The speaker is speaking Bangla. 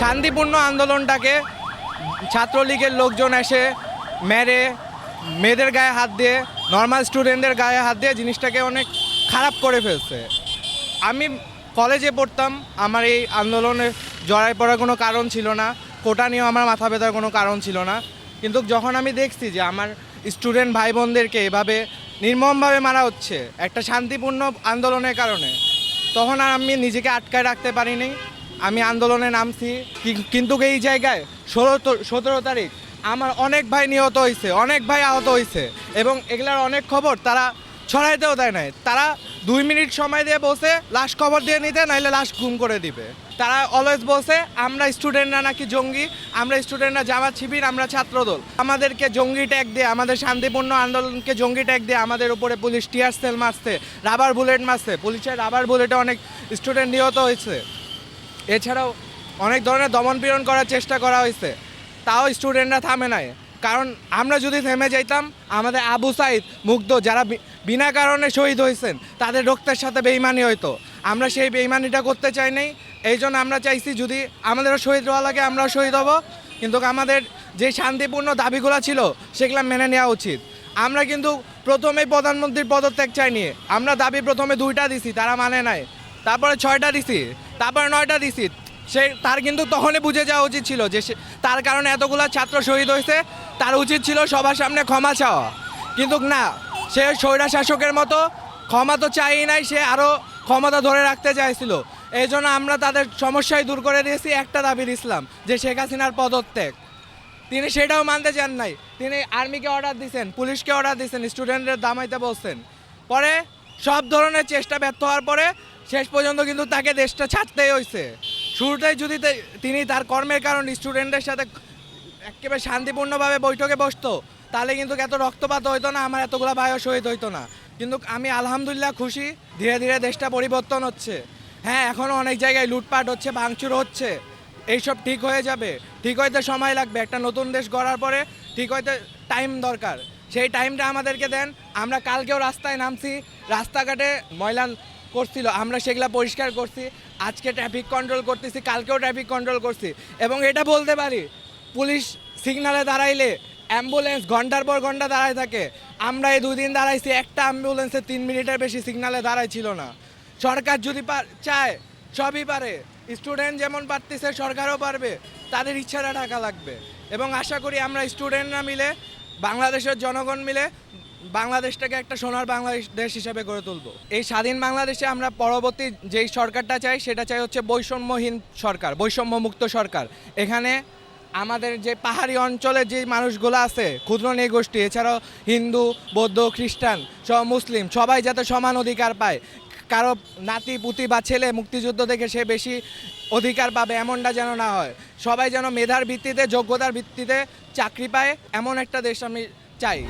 শান্তিপূর্ণ আন্দোলনটাকে ছাত্রলীগের লোকজন এসে মেরে, মেয়েদের গায়ে হাত দিয়ে নর্মাল স্টুডেন্টদের গায়ে হাত দিয়ে জিনিসটাকে অনেক খারাপ করে ফেলছে। আমি কলেজে পড়তাম, আমার এই আন্দোলনে জড়াই পড়ার কোনো কারণ ছিল না, কোটা নিয়েও আমার মাথা ব্যথার কোনো কারণ ছিল না। কিন্তু যখন আমি দেখছি যে আমার স্টুডেন্ট ভাই বোনদেরকে এভাবে নির্মমভাবে মারা হচ্ছে, একটা শান্তিপূর্ণ আন্দোলনের কারণে, তখন আর আমি নিজেকে আটকায় রাখতে পারিনি। আমি আন্দোলনে নামছি কিন্তু এই জায়গায় ষোলো সতেরো তারিখ আমার অনেক ভাই নিহত হয়েছে অনেক ভাই আহত হয়েছে এবং এগুলার অনেক খবর তারা ছড়াইতেও দেয় নাই। তারা দুই মিনিট সময় দিয়ে বসে লাশ খবর দিয়ে নিতে, নাইলে লাশ গুম করে দিবে। তারা অলওয়েজ বসে আমরা স্টুডেন্টরা নাকি জঙ্গি, আমরা স্টুডেন্টরা জামাত শিবির, আমরা ছাত্রদল। আমাদেরকে জঙ্গি ট্যাগ দিয়ে আমাদের শান্তিপূর্ণ আন্দোলনকে জঙ্গি ট্যাগ দিয়ে আমাদের উপরে পুলিশ টিয়ার সেল মারছে রাবার বুলেট মারছে। পুলিশের রাবার বুলেটে অনেক স্টুডেন্ট নিহত হয়েছে এছাড়াও অনেক ধরনের দমন পীড়ন করার চেষ্টা করা হয়েছে। তাও স্টুডেন্টরা থামে নাই। কারণ আমরা যদি থেমে যাইতাম, আমাদের আবু সাইদ মুগ্ধ যারা বিনা কারণে শহীদ হয়েছেন, তাদের রক্তের সাথে বেইমানি হইতো। আমরা সেই বেইমানিটা করতে চাই নাই। এই জন্য আমরা চাইছি যদি আমাদেরও শহীদ হওয়া লাগে, আমরাও শহীদ হব। কিন্তু আমাদের যে শান্তিপূর্ণ দাবিগুলো ছিল, সেগুলো মেনে নেওয়া উচিত। আমরা কিন্তু প্রথমেই প্রধানমন্ত্রীর পদত্যাগ চাইনি। আমরা দাবি প্রথমে দুইটা দিছি, তারা মানে নাই। তারপরে ছয়টা দিছি। তারপরে নয়টা দিছি সে তার কিন্তু তখনই বুঝে যাওয়া উচিত ছিল যে তার কারণে এতগুলো ছাত্র শহীদ হয়েছে, তার উচিত ছিল সবার সামনে ক্ষমা চাওয়া। কিন্তু না, সে স্বৈরা শাসকের মতো ক্ষমা তো চাই নাই, সে আরও ক্ষমতা ধরে রাখতে চাইছিল। এই জন্য আমরা তাদের সমস্যায় দূর করে দিয়েছি, একটা দাবি দিছিলাম যে শেখ হাসিনার পদত্যাগ। তিনি সেটাও মানতে চান নাই। তিনি আর্মিকে অর্ডার দিয়েছেন পুলিশকে অর্ডার দিয়েছেন স্টুডেন্টদের দামাইতে বলছেন। পরে সব ধরনের চেষ্টা ব্যর্থ হওয়ার পরে শেষ পর্যন্ত কিন্তু তাকে দেশটা ছাড়তেই হয়েছে শুরুতেই যদি তিনি তার কর্মের কারণ স্টুডেন্টদের সাথে একেবারে শান্তিপূর্ণভাবে বৈঠকে বসতো, তাহলে কিন্তু এত রক্তপাত হইতো না, আমার এতগুলো ভাইও শহীদ হইতো না। কিন্তু আমি আলহামদুলিল্লাহ খুশি, ধীরে ধীরে দেশটা পরিবর্তন হচ্ছে। হ্যাঁ এখনও অনেক জায়গায় লুটপাট হচ্ছে, ভাঙচুর হচ্ছে। এইসব ঠিক হয়ে যাবে। ঠিক হইতে সময় লাগবে। একটা নতুন দেশ গড়ার পরে ঠিক হইতে টাইম দরকার। সেই টাইমটা আমাদেরকে দেন। আমরা কালকেও রাস্তায় নামছি। রাস্তাঘাটে ময়লা করছিল, আমরা সেগুলা পরিষ্কার করছি, আজকে ট্রাফিক কন্ট্রোল করতেছি, কালকেও ট্রাফিক কন্ট্রোল করছি। এবং এটা বলতে পারি, পুলিশ সিগনালে দাঁড়াইলে অ্যাম্বুলেন্স ঘণ্টার পর ঘণ্টা দাঁড়ায় থাকে। আমরা এই দুদিন দাঁড়াইছি, একটা অ্যাম্বুলেন্সে তিন মিনিটের বেশি সিগনালে দাঁড়াই ছিল না। সরকার যদি চায়, সবই পারে। স্টুডেন্ট যেমন পারতেছে, সরকারও পারবে। তাদের ইচ্ছাটা টাকা লাগবে। এবং আশা করি আমরা স্টুডেন্টরা মিলে, বাংলাদেশের জনগণ মিলে বাংলাদেশটাকে একটা সোনার বাংলাদেশ দেশ হিসেবে গড়ে তুলব। এই স্বাধীন বাংলাদেশে আমরা পরবর্তী যেই সরকারটা চাই, সেটা চাই হচ্ছে বৈষম্যহীন সরকার বৈষম্য মুক্ত সরকার। এখানে আমাদের যে পাহাড়ি অঞ্চলের যে মানুষগুলো আছে, ক্ষুদ্র গোষ্ঠী এছাড়াও হিন্দু, বৌদ্ধ, খ্রিস্টান সব মুসলিম, সবাই যাতে সমান অধিকার পায়। কারও নাতি, পুতি বা ছেলে মুক্তিযুদ্ধ থেকে সে বেশি অধিকার পাবে এমনটা যেন না হয়। সবাই যেন মেধার ভিত্তিতে, যোগ্যতার ভিত্তিতে চাকরি পায়, এমন একটা দেশ আমি চাই।